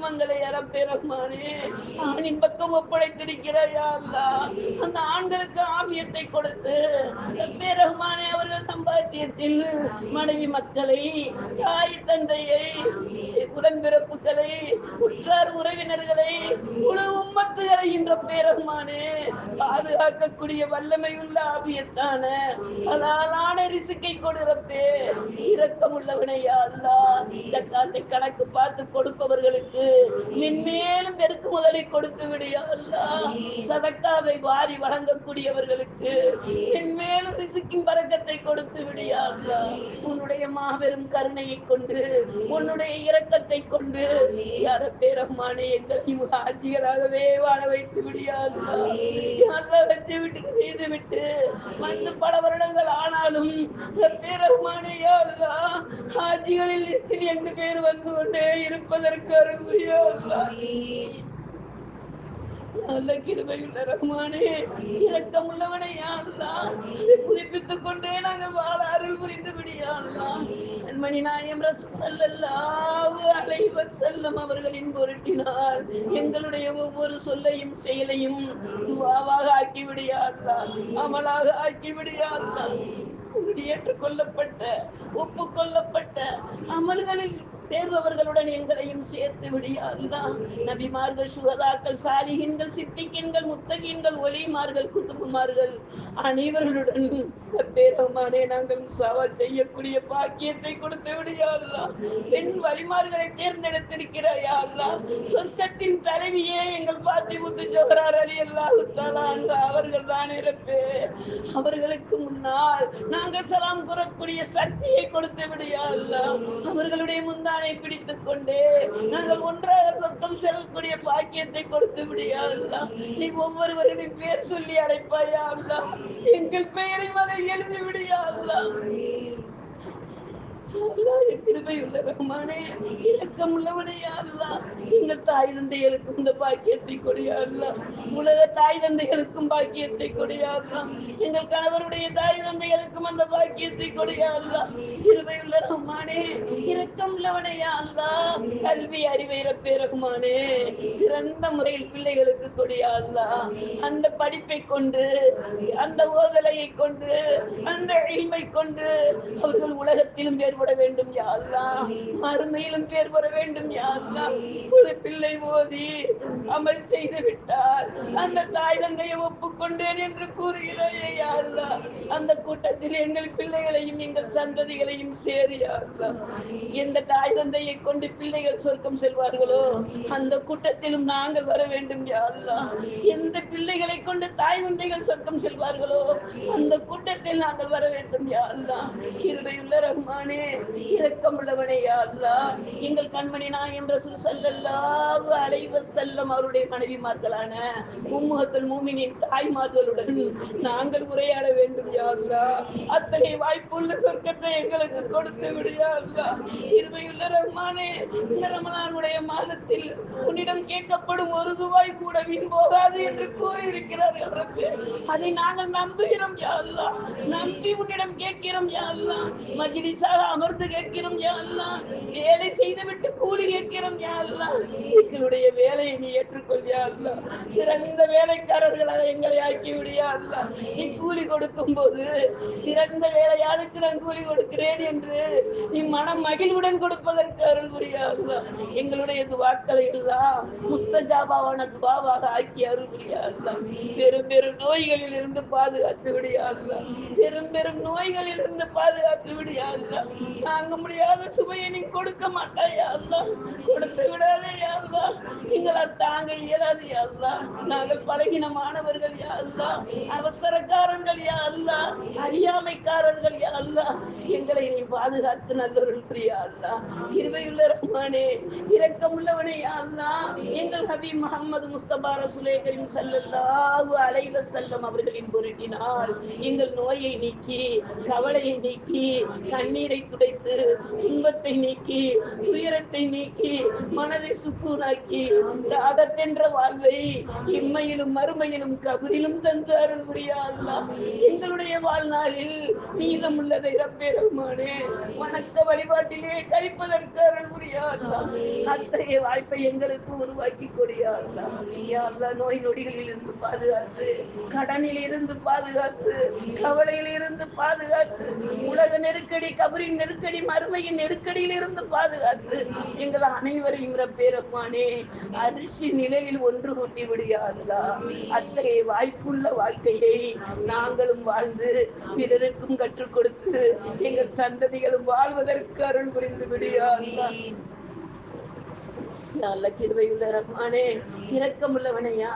குடும்பங்களை அரப்பே ரஹ்மானே ஆணின் பக்கம் ஒப்படைத்திருக்கிறாயா அல்லா. அந்த ஆண்களுக்கு ஆவியத்தை கொடுத்து பெருமானே அவர்கள் சம்பாத்தியத்தில் மனைவி மக்களை தாய் தந்தையை உடன்பிறப்புகளை உற்றார் உறவினர்களை குழு உம்மத்துகளை என்ற பேரகுமானே பாதுகாக்கக்கூடிய வல்லமை உள்ள ஆபியத்தான ஹலாலான ரிசுக்கை கொடுறப்பே இரக்கம் உள்ளவனையா அல்லா ஜக்காத்தை கணக்கு பார்த்து கொடுப்பவர்களுக்கு மென்மேலும் பெருக்கு முதலை கொடுத்து விடியா அல்லா சதக்காவை வாரி வழங்கக்கூடியவர்களுக்கு மென்மேலும் ரிசுக்கின் பறக்கத்தை கொடுத்து விடியா அல்லா உன்னுடைய மாபெரும் கருணையை கொண்டு உன்னுடைய இரக்கத்தை கொண்டு யார பேரம்மானே எங்களையும் ஆட்சிகளாகவே வா வாழ வைத்து விடியாது. வச்சு விட்டு செய்து விட்டு வந்து பல வருடங்கள் ஆனாலும் ஹாஜிகளில் அல்லா லிஸ்டில் எந்த பேர் வந்து கொண்டே இருப்பதற்கு அருள் புரியா நல்ல கிருபையுள்ள ரஹ்மானே இரக்கம் உள்ளவனை புதுப்பித்துக் கொண்டே நாங்கள் வாழ அருள் புரிந்து விடியா கண்மணி நாயம் ரசூல் அவர்களின் பொருட்டினால் எங்களுடைய ஒவ்வொரு சொல்லையும் செயலையும் துவாவாக ஆக்கி அமலாக ஆக்கி ஏற்றுக்கொள்ளப்பட்ட ஒப்புக்கொள்ளப்பட்ட அமல்களில் சேர்பவர்களுடன் எங்களையும் சேர்த்து விடியா நபிமார்கள் சுகதாக்கள் சாலிகின்கள் சித்திக்கின்கள் முத்தகின்கள் ஒலிமார்கள் குத்துமார்கள் அனைவர்களுடன் பேரமானே நாங்கள் முசாவா செய்யக்கூடிய பாக்கியத்தை கொடுத்து விடியா பெண் வழிமார்களை தேர்ந்தெடுத்திருக்கிறாயா அல்லா? சொர்க்கத்தின் தலைவியே எங்கள் பாத்தி முத்து ஜோகரார் அலி அல்லாஹு அந்த அவர்கள் தான் இருப்பே அவர்களுக்கு முன்னால் நாங்கள் சலாம் கூறக்கூடிய சக்தியை கொடுத்து விடியா அல்லா அவர்களுடைய முந்தானை பிடித்துக் கொண்டே. நாங்கள் ஒன்றாக சத்தம் செல்லக்கூடிய பாக்கியத்தை கொடுத்து விடியா நீ ஒவ்வொருவரின் பேர் சொல்லி அழைப்பாயா அல்லா எங்கள் பெயரை அதை எழுதி விடியா கிருபையுள்ள ரஹ்மானே இரக்கம் உள்ளவனே எங்கள் தாய் தந்தைகளுக்கும் இந்த பாக்கியத்தை கொடியாருலாம் உலக தாய் தந்தைகளுக்கும் பாக்கியத்தை கொடியாருலாம் எங்கள் கணவருடைய தாய் தந்தைகளுக்கும் அந்த பாக்கியத்தை கொடியா கிருபையுள்ள ரகுமானே இரக்கம் உள்ளவனே அல்லாஹ் கல்வி அறிவை ரப்பே சிறந்த முறையில் பிள்ளைகளுக்கு கொடியாருலா அந்த படிப்பை கொண்டு அந்த ஓதலையை கொண்டு அந்த இல்மை கொண்டு அவர்கள் உலகத்திலும் வேறுபட வேண்டும் யா யாருலா மறுமையிலும் பேர் வர வேண்டும் யாருலா ஒரு பிள்ளை ஓதி அமல் செய்து விட்டார் அந்த தாய் தந்தையை ஒப்புக்கொண்டேன் என்று கூறுகிறாயே யாருலா அந்த கூட்டத்தில் எங்கள் பிள்ளைகளையும் எங்கள் சந்ததிகளையும் சேரு யாருலா எந்த தாய் தந்தையை கொண்டு பிள்ளைகள் சொர்க்கம் செல்வார்களோ அந்த கூட்டத்திலும் நாங்கள் வர வேண்டும் யாருலா எந்த பிள்ளைகளை கொண்டு தாய் தந்தைகள் சொர்க்கம் செல்வார்களோ அந்த கூட்டத்தில் நாங்கள் வர வேண்டும் யாருலா அல்லாஹ் கிருபையுள்ள ரஹ்மானே இரக்கம் உள்ளவனே அல்லா. எங்கள் கண்மணி நாயம் ரசூல் சல்லல்லாஹு அலைஹி வஸல்லம் அவருடைய மனைவிமார்களான உம்மஹத்துல் மூமினின் தாய்மார்களுடன் நாங்கள் உரையாட வேண்டும் யா அல்லா. அத்தகைய வாய்ப்புள்ள சொர்க்கத்தை எங்களுக்கு கொடுத்து விடு யா அல்லாஹ் ரஹ்மானே இந்த ரமலானுடைய மாதத்தில் உன்னிடம் கேட்கப்படும் ஒரு ரூபாய் கூட வீண் போகாது என்று கூறியிருக்கிறார்கள் ரப்பே. அதை நாங்கள் நம்புகிறோம் யா அல்லா. நம்பி உன்னிடம் கேட்கிறோம் யா அல்லா. மஜ்லிஸாக அமர்ந்து கேட்கிறோம் யா அல்லா வேலை செய்துவிட்டு கூலி கேட்கிறோம் யா எங்களுடைய வேலையை நீ ஏற்றுக்கொள்ளியா அல்லா சிறந்த வேலைக்காரர்களாக எங்களை ஆக்கி விடியா நீ கூலி கொடுக்கும் போது சிறந்த வேலையாளுக்கு நான் கூலி கொடுக்கிறேன் என்று நீ மனம் மகிழ்வுடன் கொடுப்பதற்கு அருள் புரியா அல்லா எங்களுடைய துவாக்களை எல்லாம் முஸ்தஜாபாவான துவாவாக ஆக்கி அருள் புரியா அல்லா பெரும் பெரும் நோய்களில் இருந்து பாதுகாத்து விடியா அல்லா பெரும் பெரும் நோய்களில் இருந்து பாதுகாத்து விடியா அல்லா தாங்க முடியாத சுவையை நீ கொடுக்க மாட்டாயா அல்லா. கொடுத்து விடாதே யா எங்களால் தாங்க இயலாது யா நாங்கள் பலகீனமானவர்கள் யா அல்லாஹ் அவசரக்காரர்கள் யா அறியாமைக்காரர்கள் யா எங்களை நீ பாதுகாத்து நல்லொருள் பிரியா அல்லா. கிருபையுள்ள ரஹ்மானே இரக்கமுள்ளவனே யா அல்லாஹ் எங்கள் ஹபீப் முகமது முஸ்தபா ரசூலே கரீம் ஸல்லல்லாஹு செல்லம் அவர்களின் பொருட்டினால் எங்கள் நோயை நீக்கி கவலையை நீக்கி கண்ணீரை துடைத்து துன்பத்தை நீக்கி துயரத்தை நீக்கி மனதை சுக்கூனாக்கி தாகத்தென்ற வாழ்வை இம்மையிலும் மறுமையிலும் கபரிலும் தந்து அருள் புரியா எங்களுடைய வாழ்நாளில் மீதம் உள்ளதை ரப்பேரகுமானே வணக்க வழிபாட்டிலே கழிப்பதற்கு அருள் புரியா அத்தகைய வாய்ப்பை எங்களுக்கு உருவாக்கி கொடியா யா நோய் நொடிகளில் இருந்து பாதுகாத்து கடனில் இருந்து பாதுகாத்து கவலையில் இருந்து பாதுகாத்து உலக நெருக்கடி கபரின் நெருக்கடி மறுமையில் நெருக்கடியில் இருந்து பாதுகாத்து எங்கள் அனைவரையும் ரப்பே அரிசி நிலையில் ஒன்று கூட்டி விடியா அத்தகைய வாய்ப்புள்ள வாழ்க்கையை நாங்களும் வாழ்ந்து பிறருக்கும் கற்றுக் கொடுத்து எங்கள் சந்ததிகளும் வாழ்வதற்கு அருள் புரிந்து விடுகிறார்களா? அல்ல அல்லாஹ் கிருபையுள்ள ரஹ்மானே இரக்கமுள்ளவனே யா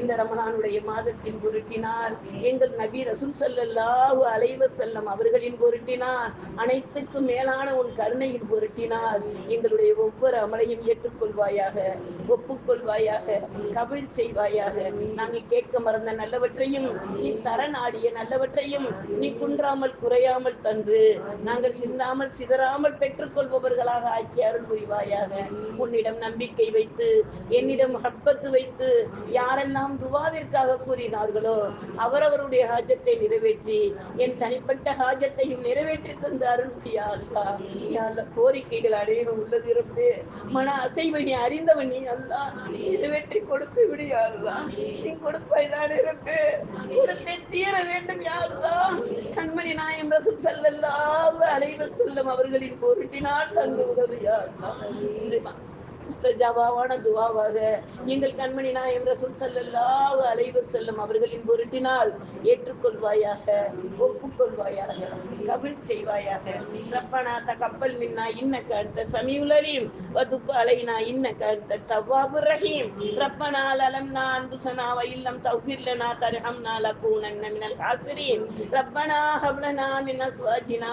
இந்த ரமணானுடைய மாதத்தின் பொருட்டினால் எங்கள் நபி ரசூல் ஸல்லல்லாஹு அலைவ செல்லம் அவர்களின் பொருட்டினால் அனைத்துக்கும் மேலான உன் கருணையின் பொருட்டினால் எங்களுடைய ஒவ்வொரு அமலையும் ஏற்றுக்கொள்வாயாக ஒப்புக்கொள்வாயாக கவிழ் செய்வாயாக. நாங்கள் கேட்க மறந்த நல்லவற்றையும் நீ தர நாடிய நல்லவற்றையும் நீ குன்றாமல் குறையாமல் தந்து நாங்கள் சிந்தாமல் சிதறாமல் பெற்றுக்கொள்பவர்களாக ஆக்கி அருள் புரிவாயாக. உன்னிடம் என்னிடம் நம்பிக்கை வைத்து என்னிடம் ஹப்பத்து வைத்து யாரெல்லாம் துவாவிற்காக கூறினார்களோ அவரவருடைய ஹாஜத்தை நிறைவேற்றி என் தனிப்பட்ட ஹாஜத்தையும் நிறைவேற்றி தந்த அருள் அல்லா யா கோரிக்கைகள் அநேகம் உள்ளது இருப்பு. மன அசைவை நீ அறிந்தவன் நீ அல்லா. நிறைவேற்றி கொடுத்து விடியா அல்லா நீ கொடுப்பாய் இருப்பு. கொடுத்தே தீர வேண்டும் யாருதா கண்மணி நாயம் ரசூல் ஸல்லல்லாஹு அலைவ செல்லும் அவர்களின் பொருட்டினால் தந்து உதவியா இந்த முஸ்தஜாபாவான துவாவாக எங்கள் கண்மணி நாயம் ரசூல் சல்லல்லாஹு அலைவர் செல்லும் அவர்களின் பொருட்டினால் ஏற்றுக்கொள்வாயாக ஒப்புக்கொள்வாயாக கபில் செய்வாயாக. ரப்பனா த கப்பல் மின்னா இன்ன கண்ட சமீவுலரீம் வதுப்பு அலைனா இன்ன கண்ட தவ்வாபு ரஹீம். ரப்பனால் அலம் நா அன்புசனா வயில்லம் தௌஃபிர்லனா தரஹம் நால பூனன்ன மினல் ஆசிரீம் ரப்பனா ஹவ்லனா மின் அஸ்வாஜினா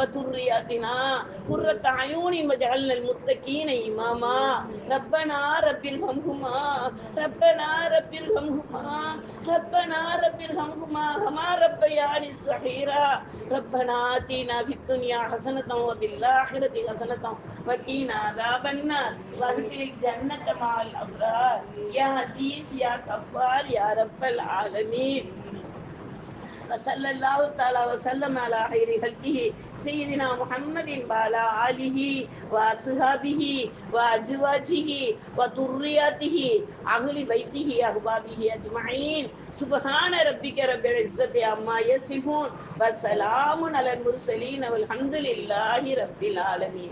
வதுர்ரியாத்தினா குர்ரத் அயூனின் வஜஅல்னல் முத்தகீன இமாமா. ரப்பனா ரப்பில் ஹம்ஹுமா ரப்பனா ரப்பில் ஹம்ஹுமா ரப்பனா ரப்பில் ஹம்ஹுமா ஹமா ரப்பயானி சஹீரா ரப்பனா ஆத்தீனா பித்துன்யா ஹசனத்தம் வபில் ஆஹிரதி ஹசனத்தம் வக்கீனா ராபன்னார் வஹ்தில் ஜன்னத மால் அப்ரார். யா அசீஸ் யா கஃபார் யா ரப்பல் ஆலமீன். وصلى الله تعالى وسلم على خير خلقه سيدنا محمد وعلى آله وأصحابه وأزواجه وذرياته أهل بيته أحبابه أجمعين سبحان ربك رب العزة عما يصفون وسلام على المرسلين والحمد لله رب العالمين